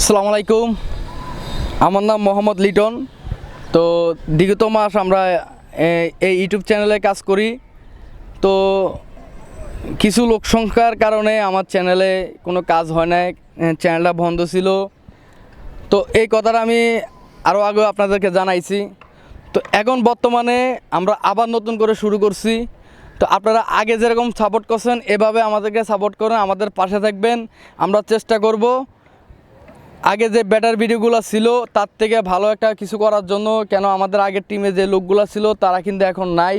আসসালামু আলাইকুম। আমার নাম মোহাম্মদ লিটন। তো বিগত মাস আমরা এই ইউটিউব চ্যানেলে কাজ করি। তো কিছু লোক সংখ্যার কারণে আমার চ্যানেলে কোনো কাজ হয় না চ্যানেলটা বন্ধ ছিল। তো এই কথাটা আমি আরও আগে আপনাদেরকে জানাইছি। তো এখন বর্তমানে আমরা আবার নতুন করে শুরু করছি। তো আপনারা আগে যেরকম সাপোর্ট করছেন, এভাবে আমাদেরকে সাপোর্ট করেন আমাদের পাশে থাকবেন। আমরা চেষ্টা করব আগে যে ব্যাটার ভিডিওগুলো ছিল, তার থেকে ভালো একটা কিছু করার জন্য কেন আমাদের আগের টিমে যে লোকগুলো ছিল, তারা কিন্তু এখন নাই।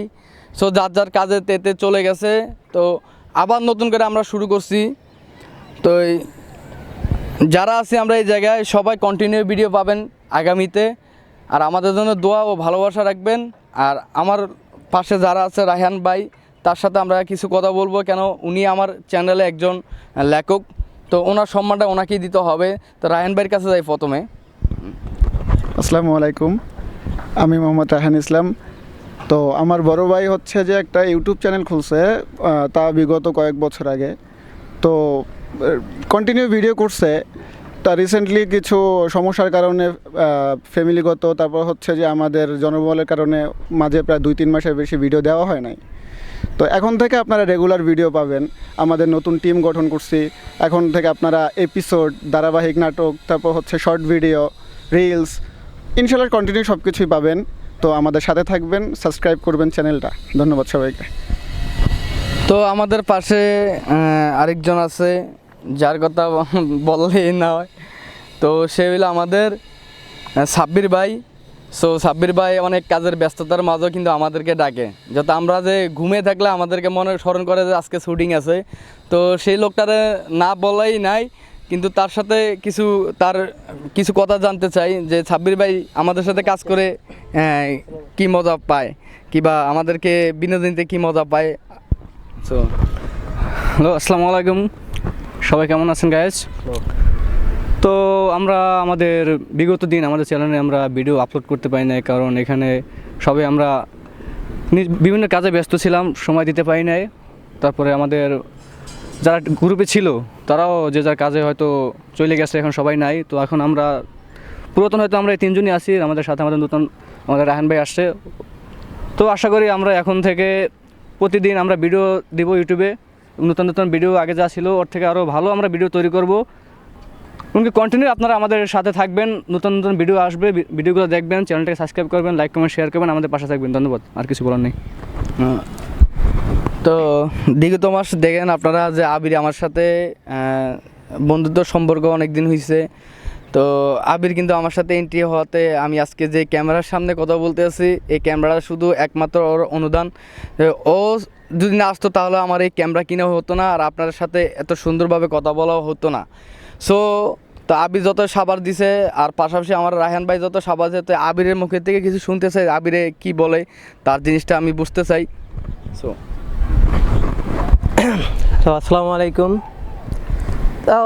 সো যার যার কাজে তেতে চলে গেছে। তো, আবার নতুন করে আমরা শুরু করছি। তো যারা আছি আমরা এই জায়গায়, সবাই কন্টিনিউ ভিডিও পাবেন আগামীতে। আর আমাদের জন্য দোয়া ও ভালোবাসা রাখবেন। আর আমার পাশে যারা আছে, রায়হান ভাই, তার সাথে আমরা কিছু কথা বলব। কেন, উনি আমার চ্যানেলে একজন লেখক। তো ওনার সম্মানটা ওনাকেই দিতে হবে। তো রায়হান ভাইয়ের কাছে যাই প্রথমে। আসসালামু আলাইকুম। আমি মোহাম্মদ রাহান ইসলাম। তো আমার বড় ভাই হচ্ছে যে একটা ইউটিউব চ্যানেল খুলছে তা বিগত কয়েক বছর আগে। তো কন্টিনিউ ভিডিও করছে। তা রিসেন্টলি কিছু সমস্যার কারণে ফ্যামিলিগত তারপর হচ্ছে যে আমাদের জনবলের কারণে মাঝে প্রায় দুই তিন মাসের বেশি ভিডিও দেওয়া হয় নাই। তো এখন থেকে আপনারা রেগুলার ভিডিও পাবেন। আমাদের নতুন টিম গঠন করছি। এখন থেকে আপনারা এপিসোড ধারাবাহিক নাটক, তারপর হচ্ছে শর্ট ভিডিও রিলস ইনশাল্লাহ কন্টিনিউ সব কিছুই পাবেন। তো আমাদের সাথে থাকবেন সাবস্ক্রাইব করবেন চ্যানেলটা ধন্যবাদ সবাইকে। তো আমাদের পাশে আরেকজন আছে, যার কথা বললেই না হয়। তো সে হলো আমাদের সাব্বির ভাই। সো সাব্বির ভাই অনেক কাজের ব্যস্ততার মাঝেও কিন্তু আমাদেরকে ডাকে। যাতে আমরা যে ঘুমিয়ে থাকলে আমাদেরকে মনে স্মরণ করে যে আজকে শুটিং আছে। তো সেই লোকটারে না বলাই নাই কিন্তু তার সাথে কিছু তার কিছু কথা জানতে চাই যে সাব্বির ভাই আমাদের সাথে কাজ করে আহ, কি মজা পায়? কিবা আমাদেরকে বিনোদনীতে কি মজা পায়? সো হ্যালো আসসালামু আলাইকুম। সবাই কেমন আছেন গাইজ তো আমরা আমাদের বিগত দিন আমাদের চ্যানেলে আমরা ভিডিও আপলোড করতে পারি নাই, কারণ এখানে সবাই আমরা বিভিন্ন কাজে ব্যস্ত ছিলাম, সময় দিতে পারি নাই। তারপরে আমাদের যারা গ্রুপে ছিল, তারাও যে যার কাজে হয়তো চলে গেছে, এখন সবাই নাই। তো এখন আমরা পুরাতন হয়তো আমরা এই তিনজনই আছি, আমাদের সাথে আমাদের নতুন আমাদের রাহান ভাই আসছে। তো আশা করি আমরা এখন থেকে প্রতিদিন আমরা ভিডিও দিব ইউটিউবে নতুন নতুন ভিডিও আগে যা ছিল, ওর থেকে আরও ভালো আমরা ভিডিও তৈরি করব। এমনকি কন্টিনিউ আপনারা আমাদের সাথে থাকবেন, নতুন নতুন ভিডিও আসবে ভিডিওগুলো দেখবেন চ্যানেলটাকে সাবস্ক্রাইব করবেন লাইক কমেন্ট শেয়ার করবেন, আমাদের পাশে থাকবেন, ধন্যবাদ, আর কিছু বলার নেই। তো বিগত মাস দেখেন আপনারা যে আবির আমার সাথে বন্ধুত্ব সম্পর্ক অনেক দিন হয়েছে তো আবির কিন্তু আমার সাথে এন্ট্রি হওয়াতে আমি আজকে যে ক্যামেরার সামনে কথা বলতে আছি, এই ক্যামেরাটা শুধু একমাত্র ওর অনুদান। ও যদি না আসতো তাহলে আমার এই ক্যামেরা কিনা হতো না, আর আপনার সাথে এত সুন্দরভাবে কথা বলাও হতো না। সো তো আবির যত সাবার দিছে, আর পাশাপাশি আমার রায়হান ভাই যত সাবার তো আবিরের মুখের থেকে কিছু শুনতে চাই, আবিরে কি বলে, তার জিনিসটা আমি বুঝতে চাই। সো তো আসসালামু আলাইকুম। তো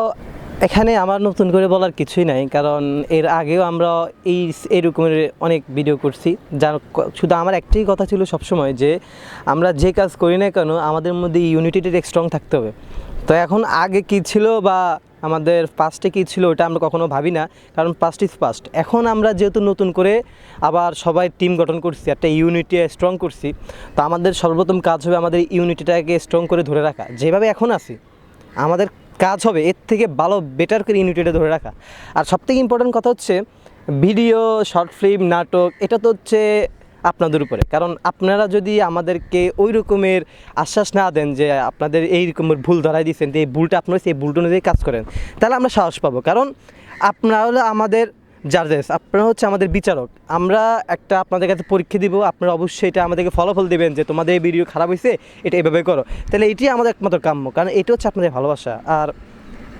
এখানে আমার নতুন করে বলার কিছুই নাই, কারণ এর আগেও আমরা এই এরকমের অনেক ভিডিও করছি, যার শুধু আমার একটাই কথা ছিল সবসময় যে, আমরা যে কাজ করি না কেন, আমাদের মধ্যে ইউনিটিটা স্ট্রং থাকতে হবে। তো এখন আগে কি ছিল বা আমাদের পাস্টে কী ছিল ওটা আমরা কখনো ভাবি না, কারণ পাস্ট ইজ পাস্ট এখন আমরা যেহেতু নতুন করে আবার সবাই টিম গঠন করছি, একটা ইউনিটি স্ট্রং করছি, তো আমাদের সর্বপ্রথম কাজ হবে আমাদের ইউনিটিটাকে স্ট্রং করে ধরে রাখা। যেভাবে এখন আছি, আমাদের কাজ হবে এর থেকে ভালো বেটার করে ইউনিটিটা ধরে রাখা। আর সবথেকে ইম্পর্টেন্ট কথা হচ্ছে ভিডিও শর্ট ফিল্ম নাটক, এটা তো হচ্ছে আপনাদের উপরে। কারণ আপনারা যদি আমাদেরকে ওই রকমের আশ্বাস না দেন যে আপনাদের এই রকমের ভুল ধরাই দিচ্ছেন যে এই ভুলটা আপনারা সেই ভুলটা অনুযায়ী কাজ করেন, তাহলে আমরা সাহস পাবো। কারণ আপনারা হলো আমাদের জাজেস আপনারা হচ্ছে আমাদের বিচারক। আমরা একটা আপনাদের কাছে পরীক্ষা দিব, আপনারা অবশ্যই এটা আমাদেরকে ফলাফল দিবেন যে তোমাদের এই ভিডিও খারাপ হয়েছে, এটা এভাবে করো। তাহলে এটাই আমাদের একমাত্র কাম্য, কারণ এটা হচ্ছে আপনাদের ভালোবাসা। আর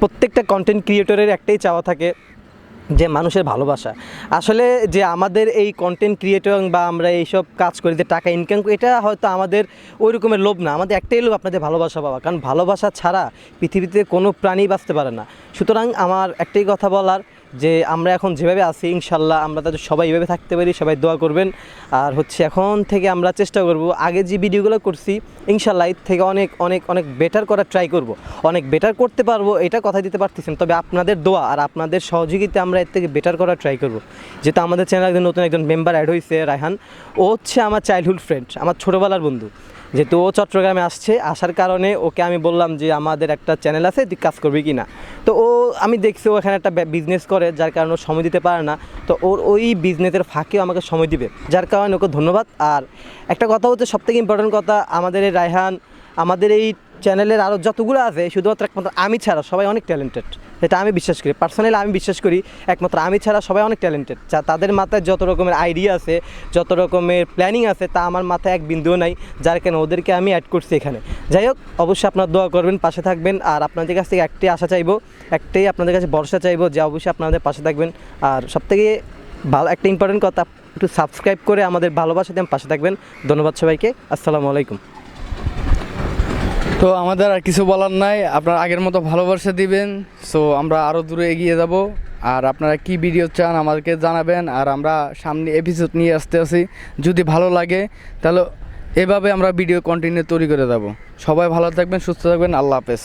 প্রত্যেকটা কন্টেন্ট ক্রিয়েটরের একটাই চাওয়া থাকে যে মানুষের ভালোবাসা। আসলে যে আমাদের এই কন্টেন্ট ক্রিয়েটর বা আমরা এইসব কাজ করি, যে টাকা ইনকাম এটা হয়তো আমাদের ওই রকমের লোভ না। আমাদের একটাই লোভ আপনাদের ভালোবাসা পাওয়া। কারণ ভালোবাসা ছাড়া পৃথিবীতে কোনো প্রাণী বাঁচতে পারে না। সুতরাং আমার একটাই কথা বলার যে আমরা এখন যেভাবে আছি, ইনশাল্লাহ আমরা তাদের সবাই এইভাবে থাকতে পারি, সবাই দোয়া করবেন। আর হচ্ছে এখন থেকে আমরা চেষ্টা করব, আগে যে ভিডিওগুলো করছি, ইনশাল্লাহ এর থেকে অনেক অনেক অনেক বেটার করার ট্রাই করব। অনেক বেটার করতে পারব, এটা কথা দিতে পারতেছেন তবে আপনাদের দোয়া আর আপনাদের সহযোগিতা আমরা এর থেকে বেটার করার ট্রাই করব। যেহেতু আমাদের চ্যানেল একজন নতুন একজন মেম্বার অ্যাড হয়েছে রায়হান। ও হচ্ছে আমার চাইল্ডহুড ফ্রেন্ড আমার ছোটোবেলার বন্ধু। যেহেতু ও চট্টগ্রামে আসছে, আসার কারণে ওকে আমি বললাম যে আমাদের একটা চ্যানেল আছে, তুই কাজ করবি কি না তো ও, আমি দেখছি ও এখানে একটা বিজনেস করে, যার কারণে ও সময় দিতে পারে না। তো ওর ওই বিজনেসের ফাঁকেও আমাকে সময় দিবে, যার কারণে ওকে ধন্যবাদ। আর একটা কথা হচ্ছে, সবথেকে ইম্পর্টেন্ট কথা, আমাদের এই রায়হান, আমাদের এই চ্যানেলের আরও যতগুলো আছে, শুধুমাত্র একমাত্র আমি ছাড়া, সবাই অনেক ট্যালেন্টেড এটা আমি বিশ্বাস করি। পার্সোনালি আমি বিশ্বাস করি, একমাত্র আমি ছাড়া সবাই অনেক ট্যালেন্টেড যা তাদের মাথায় যত রকমের আইডিয়া আছে, যত রকমের প্ল্যানিং আছে, তা আমার মাথায় এক বিন্দুও নাই, যার কেন ওদেরকে আমি অ্যাড করছি এখানে। যাই হোক, অবশ্যই আপনার দোয়া করবেন, পাশে থাকবেন, আর আপনাদের কাছ থেকে একটাই আশা চাইব, একটাই আপনাদের কাছে ভরসা চাইব যে অবশ্যই আপনাদের পাশে থাকবেন। আর সবথেকে ভালো, একটা ইম্পর্টেন্ট কথা, একটু সাবস্ক্রাইব করে আমাদের ভালোবাসা দিয়ে পাশে থাকবেন। ধন্যবাদ সবাইকে, আসসালামু আলাইকুম। তো আমাদের আর কিছু বলার নাই। আপনার আগের মতো ভালোবাসা দিবেন। সো আমরা আরও দূরে এগিয়ে যাব। আর আপনারা কি ভিডিও চান আমাদেরকে জানাবেন। আর আমরা সামনে এপিসোড নিয়ে আসতে আসি যদি ভালো লাগে, তাহলে এভাবে আমরা ভিডিও কন্টিনিউ তৈরি করে যাব। সবাই ভালো থাকবেন, সুস্থ থাকবেন। আল্লাহ হাফেজ।